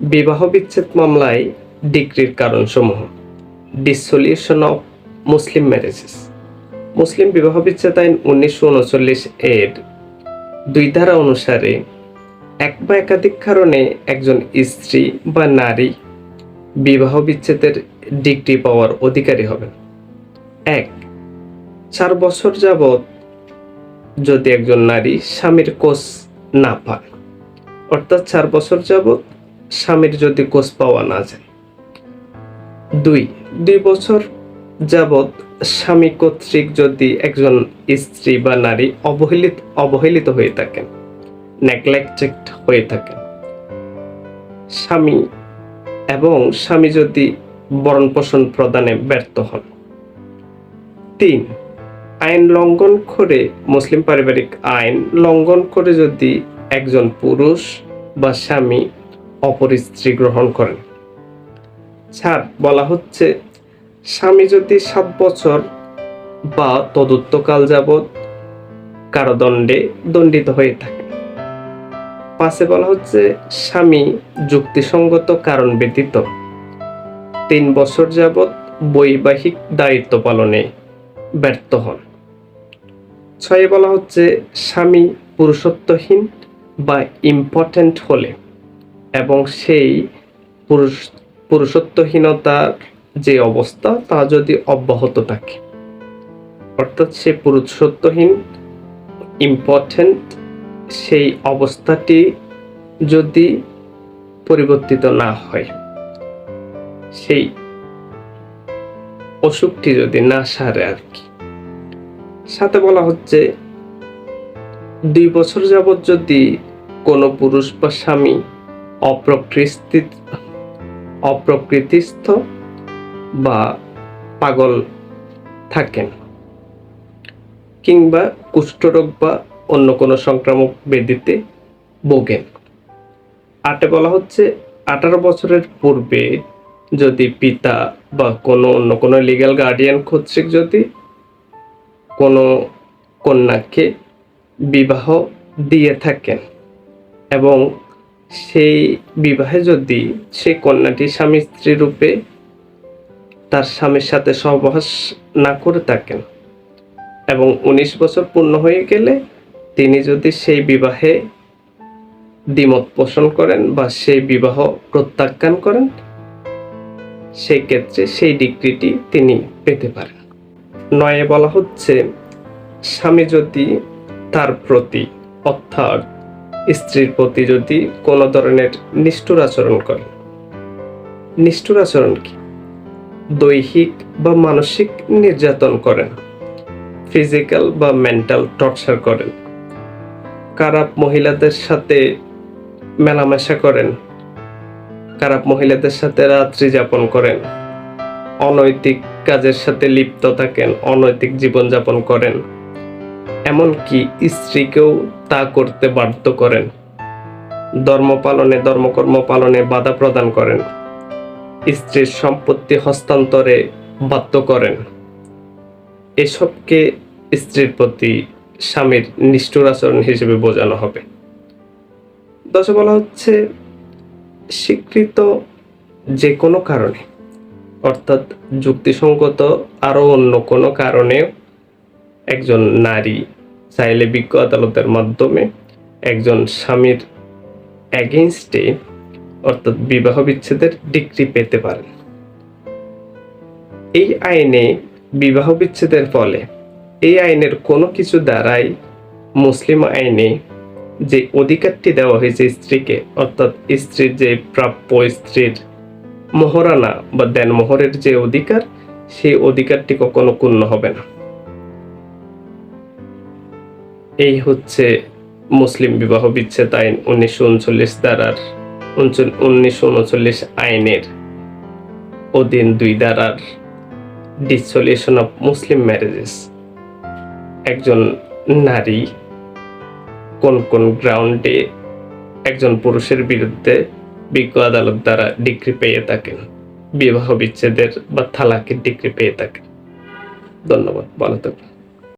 বিবাহ বিচ্ছেদ মামলায় ডিগ্রির কারণসমূহ। ডিসলিউশন অফ মুসলিম ম্যারেজেস মুসলিম বিবাহ বিচ্ছেদ আইন উনিশশো উনচল্লিশ এর দুই ধারা অনুসারে এক বা একাধিক কারণে একজন স্ত্রী বা নারী বিবাহ বিচ্ছেদের ডিগ্রি পাওয়ার অধিকারী হবেন। এক, চার বছর যাবৎ যদি একজন নারী স্বামীর কোষ না পায়, অর্থাৎ চার বছর যাবৎ স্বামীর যদি কোষ পাওয়া না যায়। দুই দুই বছর যাবৎ স্বামী কর্তৃক যদি একজন স্ত্রী বা নারী অবহেলিত অবহেলিত হয়ে থাকেন নেগলেক্টেড হয়ে থাকেন, স্বামী এবং স্বামী যদি বরণ পোষণ প্রদানে ব্যর্থ হন। তিন, আইন লঙ্ঘন করে, মুসলিম পারিবারিক আইন লঙ্ঘন করে যদি একজন পুরুষ বা স্বামী অপর স্ত্রী গ্রহণ করেন। চার বলা হচ্ছে, স্বামী যদি সাত বছর বা তদুত্তকাল যাবৎ কারাদণ্ডে দণ্ডিত হয়ে থাকে। পাশে বলা হচ্ছে, স্বামী যুক্তিসঙ্গত কারণ ব্যতীত তিন বছর যাবৎ বৈবাহিক দায়িত্ব পালনে ব্যর্থ হন। ছয়ে বলা হচ্ছে, স্বামী পুরুষত্বহীন বা ইম্পর্ট্যান্ট হলে এবং সেই পুরুষ পুরুষত্বহীনতার যে অবস্থা, তা যদি অব্যাহত থাকে। অর্থাৎ সে পুরুষত্বহীন ইম্পর্টেন্ট সেই অবস্থাটি যদি পরিবর্তিত না হয়, সেই অসুখটি যদি না সারে আর কি। সাথে বলা হচ্ছে, দুই বছর যাবৎ যদি কোনো পুরুষ বা স্বামী অপ্রকৃতি অপ্রকৃতিস্থ বা পাগল থাকেন কিংবা কুষ্ঠরোগ বা অন্য কোনো সংক্রামক ব্যাধিতে ভোগেন। আটে বলা হচ্ছে আঠারো বছরের পূর্বে যদি পিতা বা কোনো অন্য কোনো লিগ্যাল গার্ডিয়ান কর্তৃক যদি কোনো কন্যাকে বিবাহ দিয়ে থাকেন এবং সেই বিবাহে যদি সে কন্যাটি স্বামী স্ত্রী রূপে তার স্বামীর সাথে সহবাস না করে থাকেন এবং উনিশ বছর পূর্ণ হয়ে গেলে তিনি যদি সেই বিবাহে দ্বিমত পোষণ করেন বা সেই বিবাহ প্রত্যাখ্যান করেন সেই ক্ষেত্রে সেই ডিগ্রিটি তিনি পেতে পারেন। নয়ে বলা হচ্ছে, স্বামী যদি তার প্রতি অর্থাৎ স্ত্রীর প্রতি যদি কোনো ধরনের নিষ্ঠুর আচরণ করে। নিষ্ঠুর আচরণ কি? দৈহিক বা মানসিক নির্যাতন করেন, ফিজিক্যাল বা মেন্টাল টর্চার করেন, খারাপ মহিলাদের সাথে মেলামেশা করেন, খারাপ মহিলাদের সাথে রাত্রি যাপন করেন, অনৈতিক কাজের সাথে লিপ্ত থাকেন, অনৈতিক জীবনযাপন করেন এমনকি স্ত্রীকেও তা করতে বাধ্য করেন। ধর্ম পালনে, ধর্মকর্ম পালনে বাধা প্রদান করেন। স্ত্রীর সম্পত্তি হস্তান্তরে বাধ্য করেন। এসবকে স্ত্রীর প্রতি স্বামীর নিষ্ঠুর আচরণ হিসেবে বোঝানো হবে। দশে বলা হচ্ছে, স্বীকৃত যে কোনো কারণে, অর্থাৎ যুক্তিসঙ্গত আরও অন্য কোনো কারণে একজন নারী চাইলে বিজ্ঞ আদালতের মাধ্যমে একজন স্বামীর অ্যাগেনস্টে অর্থাৎ বিবাহ বিচ্ছেদের ডিগ্রি পেতে পারেন। এই আইনে বিবাহ বিচ্ছেদের ফলে এই আইনের কোনো কিছু দ্বারাই মুসলিম আইনে যে অধিকারটি দেওয়া হয়েছে স্ত্রীকে, অর্থাৎ স্ত্রীর যে প্রাপ্য স্ত্রীর মোহরানা বা দেন মোহরের যে অধিকার, সেই অধিকারটি কখনো ক্ষুণ্ণ হবে না। এই হচ্ছে মুসলিম বিবাহ বিচ্ছেদ আইন উনিশশো উনচল্লিশ দ্বারার উনিশশো উনচল্লিশ আইনের অধীন দুই দ্বারার ডিসলিউশন অফ মুসলিম ম্যারেজেস একজন নারী কোন কোন গ্রাউন্ডে একজন পুরুষের বিরুদ্ধে বিজ্ঞ আদালত দ্বারা ডিগ্রি পেয়ে থাকেন। বিবাহ বিচ্ছেদের বা থালাকের ডিগ্রি পেয়ে থাকেন। ধন্যবাদ, ভালো থাকবেন